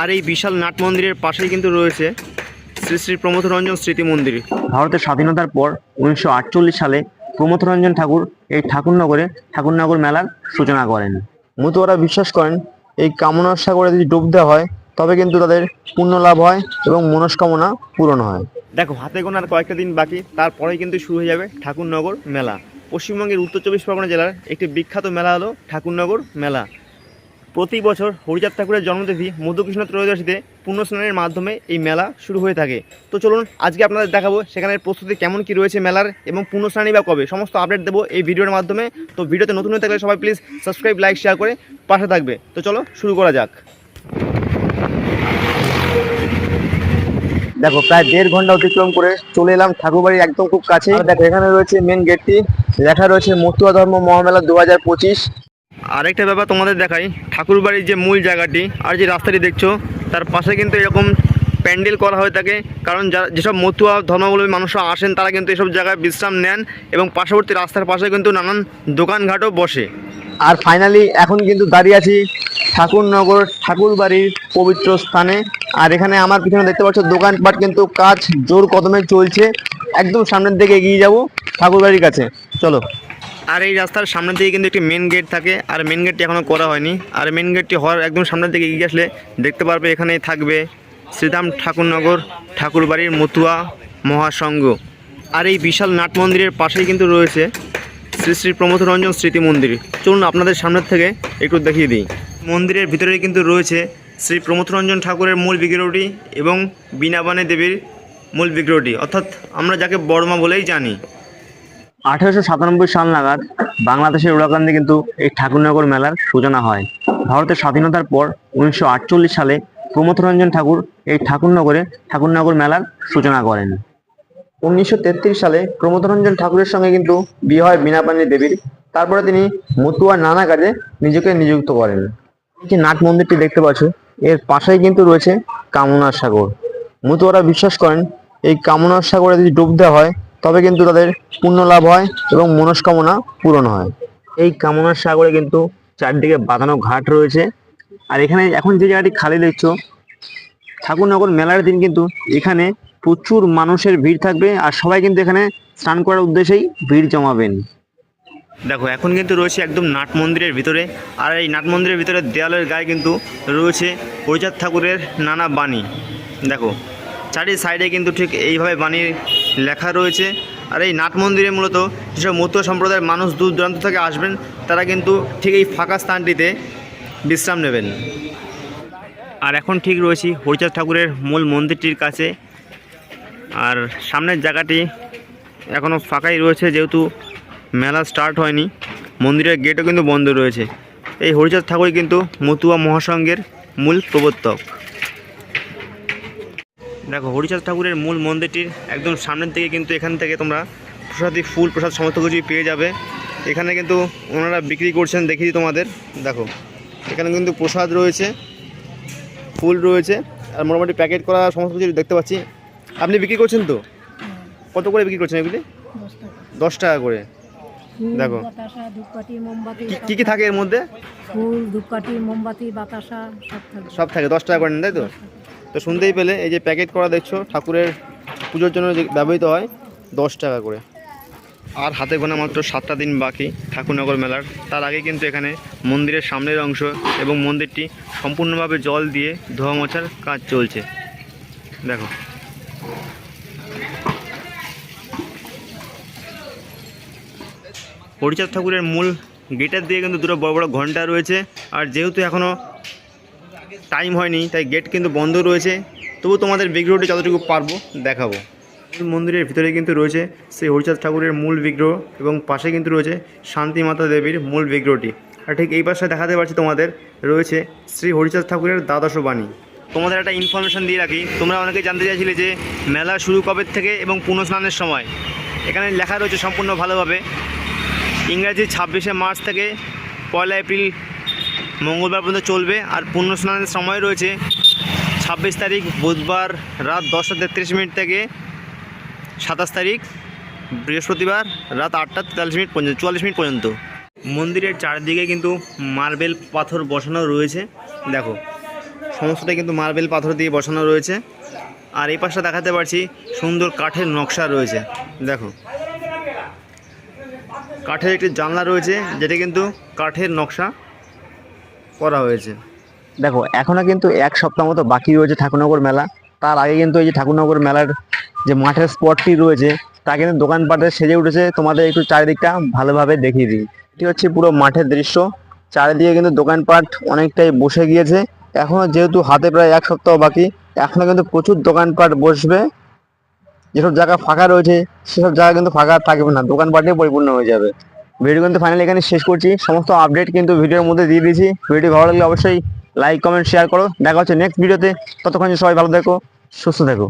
আর এই বিশাল নাট মন্দিরের পাশেই কিন্তু রয়েছে শ্রী শ্রী প্রমথরঞ্জন স্মৃতি মন্দির। ভারতের স্বাধীনতার পর উনিশশো আটচল্লিশ সালে প্রমথরঞ্জন ঠাকুর এই ঠাকুরনগরে ঠাকুরনগর মেলার সূচনা করেন। মতুয়ারা বিশ্বাস করেন এই কামনার সাগরে যদি ডুব দেওয়া হয় তবে কিন্তু তাদের পুণ্য লাভ হয় এবং মনস্কামনা পূরণ হয়। দেখো হাতে গোনার কয়েকটা দিন বাকি তারপরেই কিন্তু শুরু হয়ে যাবে ঠাকুরনগর মেলা। পশ্চিমবঙ্গের উত্তর চব্বিশ পরগনা জেলার একটি বিখ্যাত মেলা হলো ঠাকুরনগর মেলা। প্রতি বছর হরিচাঁদ ঠাকুরের জন্মতিথি মধুকৃষ্ণ ত্রয়োদশীতে পুণ্যস্নানের মাধ্যমে এই মেলা শুরু হয়ে থাকে। তো চলুন, আজকে আপনাদের দেখাবো সেখানের প্রস্তুতি কেমন কি রয়েছে মেলার এবং পুণ্যস্নানই বা কবে। সমস্ত আপডেট দেবো এই ভিডিওর মাধ্যমে। তো ভিডিওতে নতুন হয়ে থাকলে সবাই প্লিজ সাবস্ক্রাইব লাইক শেয়ার করে পাশে থাকবে। তো চলো, শুরু করা যাক। দেখো, প্রায় দেড় ঘণ্টা অতিক্রম করে চলে এলাম ঠাকুরবাড়ির একদম খুব কাছে দেখো, এখানে রয়েছে মেন গেটটি লেখা রয়েছে মতুয়া ধর্ম মহামেলা দু হাজার পঁচিশ। আরেকটা ব্যাপার তোমাদের দেখাই। ঠাকুরবাড়ির যে মূল জায়গাটি আর যে রাস্তাটি দেখছ, তার পাশে কিন্তু এরকম প্যান্ডেল করা হয়ে থাকে। কারণ যারা যেসব মতুয়া ধর্মাবলম্বী মানুষরা আসেন, তারা কিন্তু এসব জায়গায় বিশ্রাম নেন এবং পার্শ্ববর্তী রাস্তার পাশে কিন্তু নানান দোকানঘাটও বসে। আর ফাইনালি এখন কিন্তু দাঁড়িয়ে আছি ঠাকুরনগর ঠাকুরবাড়ির পবিত্র স্থানে। আর এখানে আমার পিছনে দেখতে পাচ্ছ দোকানপাট কিন্তু কাজ জোর কদমে চলছে। একদম সামনের দিকে এগিয়ে যাব ঠাকুরবাড়ির কাছে। চলো। আর এই রাস্তার সামনের দিকে কিন্তু একটি মেন গেট থাকে, আর মেন গেটটি এখনও করা হয়নি। আর মেন গেটটি হওয়ার একদম সামনের দিকে এগিয়ে আসলে দেখতে পারবে এখানেই থাকবে শ্রীরাম ঠাকুরনগর, ঠাকুরবাড়ির মতুয়া মহাসংঘ। আর এই বিশাল নাট মন্দিরের পাশেই কিন্তু রয়েছে শ্রী শ্রী প্রমথরঞ্জন স্মৃতি মন্দির। চলুন আপনাদের সামনের থেকে একটু দেখিয়ে দিই। মন্দিরের ভিতরে কিন্তু রয়েছে শ্রী প্রমথরঞ্জন ঠাকুরের মূল বিগ্রহটি এবং বীণাবানে দেবীর মূল বিগ্রহটি। অর্থাৎ আমরা যাকে বড়মা বলেই জানি। আঠেরোশো সাতানব্বই সাল নাগাদ বাংলাদেশের উড়াকান্দে কিন্তু এই ঠাকুরনগর মেলার সূচনা হয়। ভারতের স্বাধীনতার পর উনিশশো আটচল্লিশ সালে প্রমথরঞ্জন ঠাকুর এই ঠাকুরনগরে ঠাকুরনগর মেলার সূচনা করেন। উনিশশো তেত্রিশ সালে প্রমথরঞ্জন ঠাকুরের সঙ্গে কিন্তু বিয়ে হয় বীণাপাণি দেবীর। তারপরে তিনি মতুয়া নানা কাজে নিজেকে নিযুক্ত করেন। যে নাট মন্দিরটি দেখতে পাচ্ছ, এর পাশেই কিন্তু রয়েছে কামনার সাগর। মতুয়ারা বিশ্বাস করেন, এই কামনার সাগরে যদি ডুব দেওয়া হয় তবে কিন্তু তাদের পুণ্য লাভ হয় এবং মনস্কামনা পূরণ হয়। এই কামনার সাগরে কিন্তু চারদিকে বাঁধানো ঘাট রয়েছে। আর এখানে এখন যে জায়গাটি খালি দেখছ, ঠাকুরনগর মেলার দিন কিন্তু এখানে প্রচুর মানুষের ভিড় থাকবে আর সবাই কিন্তু এখানে স্নান করার উদ্দেশ্যেই ভিড় জমাবেন। দেখো, এখন কিন্তু রয়েছে একদম নাট মন্দিরের ভিতরে আর এই নাট মন্দিরের ভিতরে দেয়ালের গায়ে কিন্তু রয়েছে হরিচাঁদ ঠাকুরের নানা বাণী। দেখো, চারি সাইডে কিন্তু ঠিক এইভাবে বাণী লেখা রয়েছে। আর এই নাট মন্দিরে মূলত যেসব মতুয়া সম্প্রদায়ের মানুষ দূর দূরান্ত থেকে আসবেন, তারা কিন্তু ঠিক এই ফাঁকা স্থানটিতে বিশ্রাম নেবেন। আর এখন ঠিক রয়েছি হরিচাঁদ ঠাকুরের মূল মন্দিরটির কাছে। আর সামনের জায়গাটি এখনও ফাঁকাই রয়েছে, যেহেতু মেলা স্টার্ট হয়নি। মন্দিরের গেটও কিন্তু বন্ধ রয়েছে। এই হরিচাঁদ ঠাকুরই কিন্তু মতুয়া মহাসংঘের মূল প্রবর্তক। দেখো হরিচাঁদ ঠাকুরের মূল মন্দিরটির একদম সামনের দিকে কিন্তু এখান থেকে তোমরা প্রসাদি ফুল প্রসাদ সমস্ত কিছুই পেয়ে যাবে। এখানে কিন্তু ওনারা বিক্রি করছেন দেখিয়ে তোমাদের। দেখো এখানে কিন্তু প্রসাদ রয়েছে ফুল রয়েছে আর মোটামুটি প্যাকেট করা সমস্ত কিছু দেখতে পাচ্ছি। আপনি বিক্রি করছেন তো? কত করে বিক্রি করছেন এগুলি? দশ টাকা। করে। দেখো। কি- কি থাকে। এর মধ্যে? ফুল ধূপকাঠি মোমবাতি বাতাসা সব থাকে। দশ টাকা করে নেন তাই তো? তো শুনতেই পেলে, এই যে প্যাকেট করা দেখছ, ঠাকুরের পুজোর জন্য যে ব্যবহৃত হয়, দশ টাকা করে। আর হাতে গোনা মাত্র সাতটা দিন বাকি ঠাকুরনগর মেলার। তার আগে কিন্তু এখানে মন্দিরের সামনের অংশ এবং মন্দিরটি সম্পূর্ণভাবে জল দিয়ে ধোয়া মোছার কাজ চলছে। দেখো। হরিচাঁদ ঠাকুরের মূল গেটের দিয়ে কিন্তু দুটো বড় বড় ঘণ্টা রয়েছে। আর যেহেতু এখনও টাইম হয়নি, তাই গেট কিন্তু বন্ধ রয়েছে। তবু তোমাদের বিগ্রহটি যতটুকু পারব দেখাবো। মূল মন্দিরের ভিতরে কিন্তু রয়েছে সেই হরিচাঁদ ঠাকুরের মূল বিগ্রহ এবং পাশে কিন্তু রয়েছে শান্তি মাতা দেবীর মূল বিগ্রহটি। আর ঠিক এই পাশে দেখাতে পারছি তোমাদের, রয়েছে শ্রী হরিচাঁদ ঠাকুরের দ্বাদশ বাণী। তোমাদের একটা ইনফরমেশন দিয়ে রাখি, তোমরা অনেকে জানতে চাইছিলে যে মেলা শুরু কবে থেকে এবং পুণ্যস্নানের সময়। এখানে লেখা রয়েছে সম্পূর্ণ ভালোভাবে। ইংরাজি ছাব্বিশে মার্চ থেকে পয়লা এপ্রিল মঙ্গলবার পর্যন্ত চলবে আর পুণ্য স্নানের সময় রয়েছে ছাব্বিশ তারিখ, বুধবার রাত দশটা তেত্রিশ মিনিট থেকে সাতাশ তারিখ, বৃহস্পতিবার রাত আটটা তেতাল্লিশ মিনিট পর্যন্ত, চুয়াল্লিশ মিনিট পর্যন্ত। মন্দিরের চারদিকে কিন্তু মার্বেল পাথর বসানো রয়েছে। দেখো, সমস্তটাই কিন্তু মার্বেল পাথর দিয়ে বসানো রয়েছে। আর এই পাশটা দেখাতে পারছি সুন্দর কাঠের নকশা রয়েছে। দেখো, কাঠের একটি জানলা রয়েছে, যেটা কিন্তু কাঠের নকশা। করা হয়েছে। দেখো এখনও কিন্তু এক সপ্তাহ মতো বাকি রয়েছে ঠাকুরনগর মেলা। তার আগে কিন্তু এই যে ঠাকুরনগর মেলার যে মাঠের স্পটটি রয়েছে, তা কিন্তু দোকানপাটে সেজে উঠেছে। তোমাদের একটু চারিদিকটা ভালোভাবে দেখিয়ে দিই। এটি হচ্ছে পুরো মাঠের দৃশ্য। চারিদিকে কিন্তু দোকানপাট অনেকটাই বসে গিয়েছে। এখনও যেহেতু হাতে প্রায় এক সপ্তাহ বাকি এখনও কিন্তু প্রচুর দোকানপাট বসবে। যেসব জায়গা ফাঁকা রয়েছে, সেসব জায়গা কিন্তু ফাঁকা থাকবে না। দোকানপাটে পরিপূর্ণ হয়ে যাবে। ভিডিও কিন্তু ফাইনালি এখানে শেষ করছি। সমস্ত আপডেট কিন্তু ভিডিওর মধ্যে দিয়ে দিয়েছি। ভিডিও ভালো লাগলে অবশ্যই লাইক কমেন্ট শেয়ার করো। দেখা হচ্ছে নেক্সট ভিডিওতে ততক্ষণ সবাই ভালো দেখো সুস্থ থেকো।